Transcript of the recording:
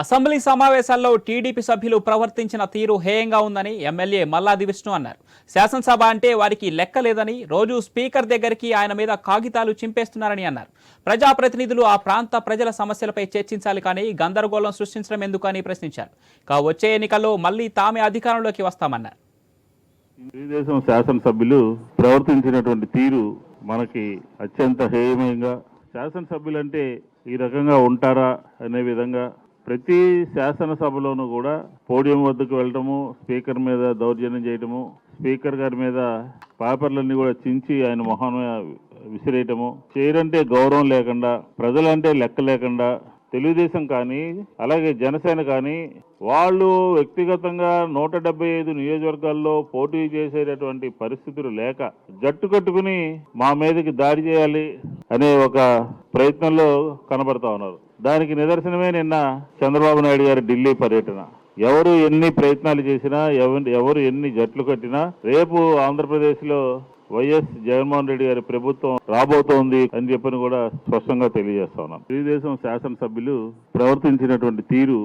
Assembly సమావేశాల్లో TDP సభ్యులు ప్రవర్తించిన తీరు హేయంగా ఉందని ఎమ్మెల్యే మల్లాది విష్ణు అన్నారు. శాసనసభ అంటే వారికి లెక్క లేదని రోజు స్పీకర్ దగ్గరికి ఆయన మీద కాగితాలు చింపేస్తున్నారని అన్నారు. ప్రజాప్రతినిధులు ఆ ప్రాంత ప్రజల సమస్యలపై చర్చించాలి కానీ గందరగోళం సృష్టించడం ఎందుకు అని ప్రశ్నించారు. ఇక వచ్చే ఎన్నికల్లో మళ్ళీ తామే అధికారంలోకి వస్తామన్నారు. తెలుగుదేశం శాసనసభ్యులు ప్రవర్తించినటువంటి తీరు మనకి అత్యంత హేయమయంగా శాసనసభ్యులంటే ఈ రకంగా ఉంటారా అనే విధంగా ప్రతి శాసనసభలోనూ కూడా పోడియం వద్దకు వెళ్ళటము స్పీకర్ మీద దౌర్జన్యం చేయటము స్పీకర్ గారి మీద పేపర్లన్నీ కూడా చించి ఆయన మొహం విసిరేయటము. చేయరంటే గౌరవం లేకుండా ప్రజలంటే లెక్క లేకుండా తెలుగుదేశం కానీ అలాగే జనసేన కానీ వాళ్ళు వ్యక్తిగతంగా నూట డెబ్బై ఐదు నియోజకవర్గాల్లో పోటీ చేసేటటువంటి పరిస్థితులు లేక జట్టు కట్టుకుని మా మీదకి దాడి చేయాలి అనే ఒక ప్రయత్నంలో కనబడతా ఉన్నారు. దానికి నిదర్శనమే నిన్న చంద్రబాబు నాయుడు గారి ఢిల్లీ పర్యటన. ఎవరు ఎన్ని ప్రయత్నాలు చేసినా ఎవరు ఎవరు ఎన్ని జట్లు కట్టినా రేపు ఆంధ్రప్రదేశ్లో వైఎస్ జగన్మోహన్ రెడ్డి గారి ప్రభుత్వం రాబోతోంది అని చెప్పని కూడా స్పష్టంగా తెలియజేస్తా ఉన్నాను తెలుగుదేశం శాసనసభ్యులు ప్రవర్తించినటువంటి తీరు